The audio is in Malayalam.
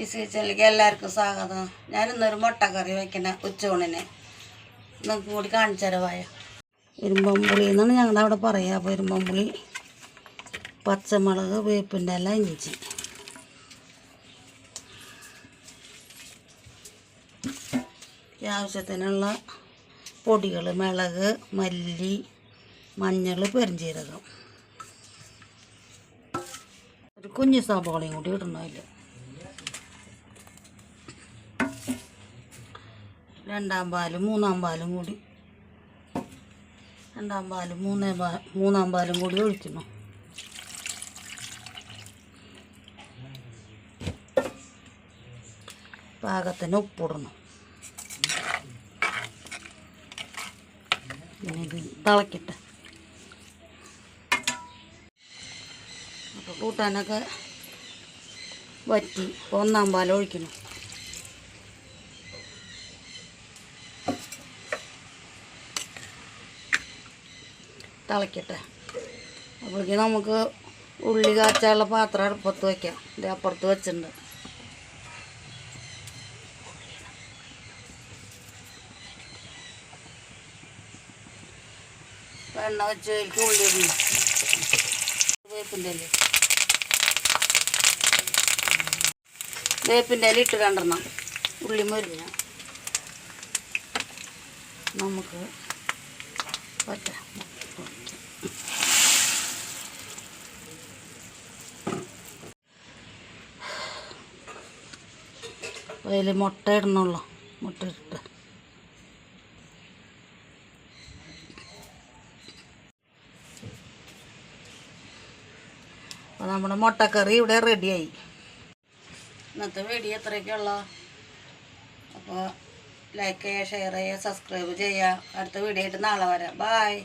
ഈ സീസണിലേക്ക് എല്ലാവർക്കും സ്വാഗതം. ഞാനിന്നൊരു കറി വയ്ക്കണ ഉച്ചയൂണിന്. നിങ്ങൾക്ക് കൂടി കാണിച്ചു തരവായ ഇരുമ്പമ്പുളി എന്നാണ് ഞങ്ങളുടെ അവിടെ പറയുക. അപ്പോൾ ഇരുമ്പമ്പുളി പച്ചമുളക് വേപ്പിന്റെ എല്ലാം ഇഞ്ചി. ആവശ്യത്തിനുള്ള പൊടികൾ മിളക് മല്ലി മഞ്ഞൾ പെരിഞ്ചീരകം. ഒരു കുഞ്ഞു സബോളയും കൂടി ഇടണം രണ്ടാം പാലും മൂന്നാം പാലും കൂടി. രണ്ടാം പാലും മൂന്നേ പാ മൂന്നാം പാലും കൂടി ഒഴിക്കുന്നു. പാകത്തിന് ഉപ്പിടണം. പിന്നെ ഇത് തിളക്കിട്ട്. അപ്പോൾ കൂട്ടാനൊക്കെ വറ്റി ഒന്നാം പാൽ തിളക്കട്ടെ. അപ്പോഴേക്കും നമുക്ക് ഉള്ളി കാച്ചാനുള്ള പാത്രം അടുപ്പത്ത് വയ്ക്കാം ഇത് അപ്പുറത്ത് വെച്ചിട്ടുണ്ട്. എണ്ണ വെച്ച് എനിക്ക് ഉള്ളി വേപ്പിന്റെ ഇല വേപ്പിന്റെ ഇല ഇട്ട് കണ്ടെണ്ണം ഉള്ളി മുരിഞ്ഞ. നമുക്ക് പറ്റാം അതിൽ മുട്ട ഇടണമല്ലോ മുട്ട ഇട്ട് അപ്പോൾ നമ്മുടെ മുട്ടക്കറി ഇവിടെ റെഡിയായി. ഇന്നത്തെ വീഡിയോ എത്രയൊക്കെയുള്ള അപ്പോൾ ലൈക്ക് ചെയ്യുക ഷെയർ ചെയ്യുക സബ്സ്ക്രൈബ് ചെയ്യുക. അടുത്ത വീഡിയോ ആയിട്ട് നാളെ വരാം. ബായ്